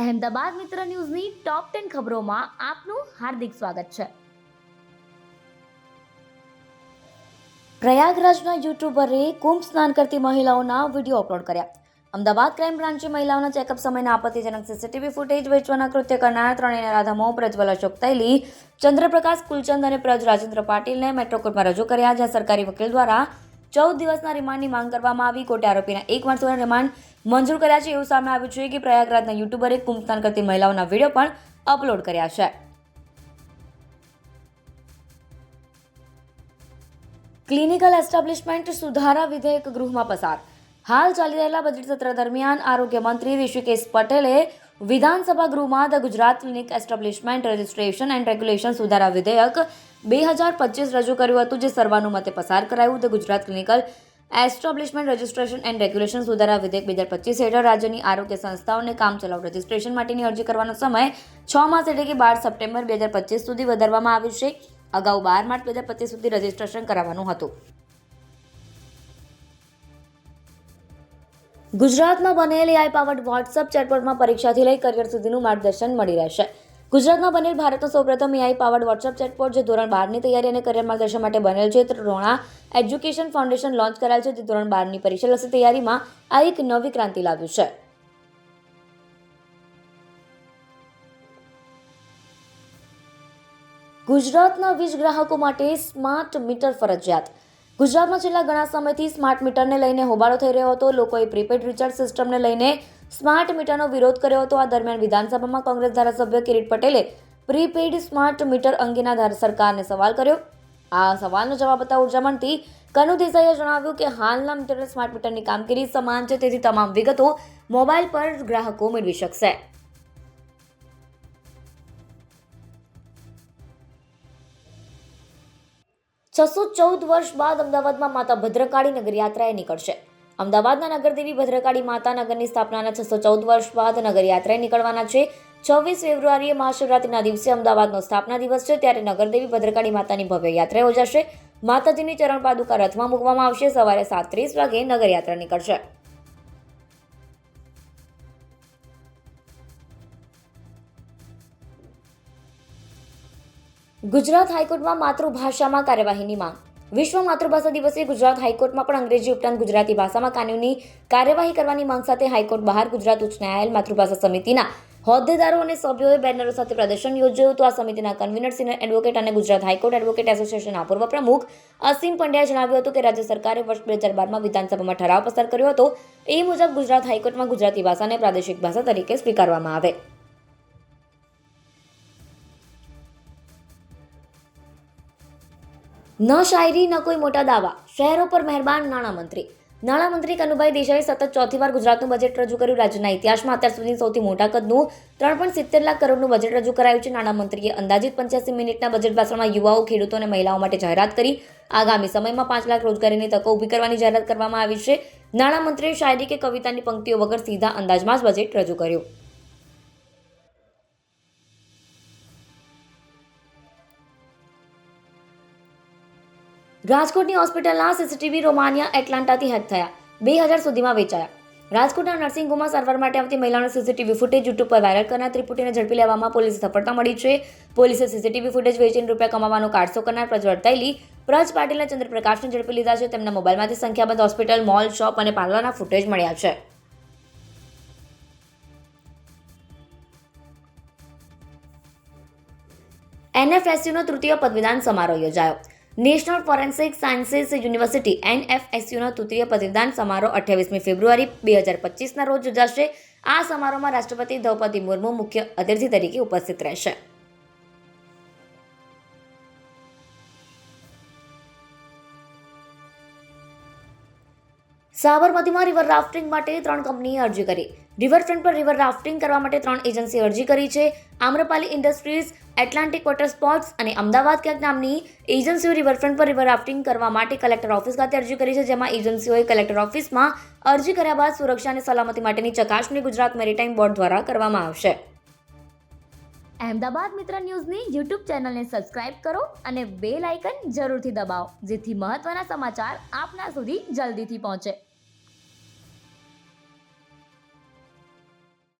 અહેમદાબાદ મિત્ર ન્યૂઝની top ten ખબરોમાં આપનું હાર્દિક સ્વાગત છે. પ્રયાગરાજના યુટ્યુબરે કુંભ સ્નાન કરતી મહિલાઓના વીડિયો અપલોડ કર્યા. અમદાવાદ ક્રાઇમ બ્રાન્ચે મહિલાઓના ચેકઅપ સમયના આપત્તિજનક સીસીટીવી ફૂટેજ વેચવાના કૃત્ય કરનાર ત્રણેયના રાધામો, પ્રજ્વલ અશોક તૈલી, ચંદ્રપ્રકાશ કુલચંદ અને પ્રજ રાજેન્દ્ર પાટીલને મેટ્રો કોર્ટમાં રજૂ કર્યા, જ્યાં સરકારી વકીલ દ્વારા ચૌદ દિવસના રિમાન્ડની માંગ કરવામાં આવી. કોર્ટે આરોપીના એક વર્ષ રિમાન્ડ મંજૂર કર્યા છે એવું સામે આવ્યું છે કે પ્રયાગરાજના યુટ્યુબરે કુંભ સ્નાન કરતી મહિલાઓના વીડિયો પણ અપલોડ કર્યા છે. ક્લિનિકલ એસ્ટાબ્લિશમેન્ટ સુધારા વિધેયક ગૃહમાં પસાર. હાલ ચાલી રહેલા બજેટ સત્ર દરમિયાન આરોગ્ય મંત્રી ઋષિકેશ પટેલે વિધાનસભા ગૃહમાં the Gujarat clinic establishment registration and regulation સુધારા વિધેયક બે હજાર પચીસ રજૂ કર્યું હતું, જે સર્વાનુમતે પસાર કરાયું. The Gujarat clinical establishment registration and regulation સુધારા વિધેયક બે હજાર પચીસ હેઠળ રાજ્યની આરોગ્ય સંસ્થાઓને કામ ચલાવ રજિસ્ટ્રેશન માટેની અરજી કરવાનો સમય છ માસ એટલે કે બાર સપ્ટેમ્બર બે હજાર પચીસ સુધી વધારવામાં આવ્યું છે. અગાઉ બાર માર્ચ બે હજાર પચીસ સુધી રજિસ્ટ્રેશન કરાવવાનું હતું. ગુજરાતમાં બનેલ એઆઈ પાવર્ડ વોટ્સઅપ ચેટબોટમાં પરીક્ષાથી લઈ કરિયર સુધીનું માર્ગદર્શન મળી રહેશે. ગુજરાતમાં બનેલ ભારતનો સૌપ્રથમ એઆઈ પાવર્ડ વોટ્સઅપ ચેટબોટ જે ધોરણ બારની તૈયારી અને કરિયર માર્ગદર્શન માટે બનેલ છે, તે રોણા એજ્યુકેશન ફાઉન્ડેશન લોન્ચ કરાયેલ છે તે ધોરણ બારની પરીક્ષાલક્ષી તૈયારીમાં આ એક નવી ક્રાંતિ લાવ્યું છે. ગુજરાતના વીજ ગ્રાહકો માટે સ્માર્ટ મીટર ફરજિયાત. ગુજરાતમાં છેલ્લા ઘણા સમયથી સ્માર્ટ મીટરને લઈને હોબાળો થઈ રહ્યો હતો. લોકોએ પ્રીપેડ રિચાર્જ સિસ્ટમને લઈને સ્માર્ટ મીટરનો વિરોધ કર્યો હતો. આ દરમિયાન વિધાનસભામાં કોંગ્રેસ ધારાસભ્ય કિરીટ પટેલે પ્રીપેડ સ્માર્ટ મીટર અંગેના સરકારને સવાલ કર્યો. આ સવાલનો જવાબ આપતા ઊર્જા મંત્રી કનુ દેસાઈએ જણાવ્યું કે હાલના મીટર સ્માર્ટ મીટરની કામગીરી સમાન છે. તેથી તમામ વિગતો મોબાઈલ પર ગ્રાહકો મેળવી શકશે. છસો ચૌદ વર્ષ બાદ અમદાવાદમાં માતા ભદ્રકાળી નગર યાત્રાએ નીકળશે. અમદાવાદના નગરદેવી ભદ્રકાળી માતા નગરની સ્થાપનાના છસો ચૌદ વર્ષ બાદ નગર યાત્રાએ નીકળવાના છે. છવ્વીસ ફેબ્રુઆરીએ મહાશિવરાત્રિના દિવસે અમદાવાદનો સ્થાપના દિવસ છે, ત્યારે નગરદેવી ભદ્રકાળી માતાની ભવ્ય યાત્રા યોજાશે. માતાજીની ચરણ પાદુકા રથમાં મૂકવામાં આવશે. સવારે સાત ત્રીસ વાગે નગર યાત્રા નીકળશે. ગુજરાત હાઈકોર્ટમાં માતૃભાષામાં કાર્યવાહીની માંગ. વિશ્વ માતૃભાષા દિવસે ગુજરાત હાઈકોર્ટમાં પણ અંગ્રેજી ઉપરાંત ગુજરાતી ભાષામાં કાનૂની કાર્યવાહી કરવાની માંગ સાથે હાઈકોર્ટ બહાર ગુજરાત ઉચ્ચ ન્યાયાલય માતૃભાષા સમિતિના હોદ્દેદારો અને સભ્યોએ બેનરો સાથે પ્રદર્શન યોજ્યું હતું. આ સમિતિના કન્વીનર સિનિયર એડવોકેટ અને ગુજરાત હાઈકોર્ટ એડવોકેટ એસોસિએશનના પૂર્વ પ્રમુખ અસીમ પંડ્યાએ જણાવ્યું હતું કે રાજ્ય સરકારે વર્ષ બે હજાર બારમાં વિધાનસભામાં ઠરાવ પસાર કર્યો હતો. એ મુજબ ગુજરાત હાઈકોર્ટમાં ગુજરાતી ભાષાને પ્રાદેશિક ભાષા તરીકે સ્વીકારવામાં આવે. ન શાયરી, ન કોઈ મોટા દાવા. શહેરો પર મહેરબાન નાણામંત્રી. નાણામંત્રી કનુભાઈ દેસાઈએ સતત ચોથી વાર ગુજરાતનું બજેટ રજૂ કર્યું. રાજ્યના ઇતિહાસમાં અત્યાર સુધી સૌથી મોટા કદનું ત્રણ પોઈન્ટ સિત્તેર લાખ કરોડનું બજેટ રજૂ કરાયું છે. નાણામંત્રીએ અંદાજિત પંચ્યાસી મિનિટના બજેટ ભાષણમાં યુવાઓ, ખેડૂતો અને મહિલાઓ માટે જાહેરાત કરી. આગામી સમયમાં પાંચ લાખ રોજગારીની તકો ઊભી કરવાની જાહેરાત કરવામાં આવી છે. નાણામંત્રીએ શાયરી કે કવિતાની પંક્તિઓ વગર સીધા અંદાજમાં જ બજેટ રજૂ કર્યું. રાજકોટની હોસ્પિટલના સીસીટીવી રોમાનિયા એટલાન્ટાથી હેક થયા. બે હજાર સુધીમાં વેચાયા. રાજકોટના નર્સિંગ હોમમાં સારવાર માટે આવતી મહિલાનો સીસીટીવી ફૂટેજ યુટ્યુબ પર વાયરલ કરનાર ત્રિપુટીને ઝડપી લેવામાં પોલીસે સફળતા મળી છે. પોલીસે સીસીટીવી ફૂટેજ વેચીને રૂપિયા કમાવાનો કારસો કરનાર પ્રજ્વલ તૈલી પ્રજ પાટીલના ચંદ્રપ્રકાશને ઝડપી લીધા છે. તેમના મોબાઈલમાંથી સંખ્યાબંધ હોસ્પિટલ, મોલ, શોપ અને પાર્લરના ફૂટેજ મળ્યા છે. એનએફએસયુનો તૃતીય પદવીદાન સમારોહ યોજાયો. નેશનલ ફોરેન્સિક સાયન્સીસ યુનિવર્સિટી એનએફએસયુનો તૃતીય પદવીદાન સમારોહ અઠ્યાવીસમી ફેબ્રુઆરી બે હજાર પચીસના રોજ યોજાશે. આ સમારોહમાં રાષ્ટ્રપતિ દ્રૌપદી મુર્મુ મુખ્ય અતિથિ તરીકે ઉપસ્થિત રહેશે. સાબરમતીમાં રિવર રાફ્ટિંગ માટે ત્રણ કંપનીએ અરજી કરી. રિવરફ્રન્ટ પર રિવર રાફ્ટિંગ કરવા માટે ત્રણ એજન્સી અરજી કરી છે. Amrapali Industries Atlantic Water Sports અને અમદાવાદ ક્યાંક નામની એજન્સીઓ રિવરફ્રન્ટ પર રિવર રાફ્ટિંગ કરવા માટે કલેક્ટર ઓફિસ ખાતે અરજી કરી છે, જેમાં એજન્સીઓએ કલેક્ટર ઓફિસમાં અરજી કર્યા બાદ સુરક્ષા અને સલામતી માટેની ચકાસણી ગુજરાત મેરીટાઈમ બોર્ડ દ્વારા કરવામાં આવશે. અહેમદાબાદ મિત્ર ન્યૂઝની યુટ્યુબ ચેનલને સબસ્ક્રાઇબ કરો અને બેલ આઇકન જરૂરથી દબાવો, જેથી મહત્ત્વના સમાચાર આપના સુધી જલ્દીથી પહોંચે.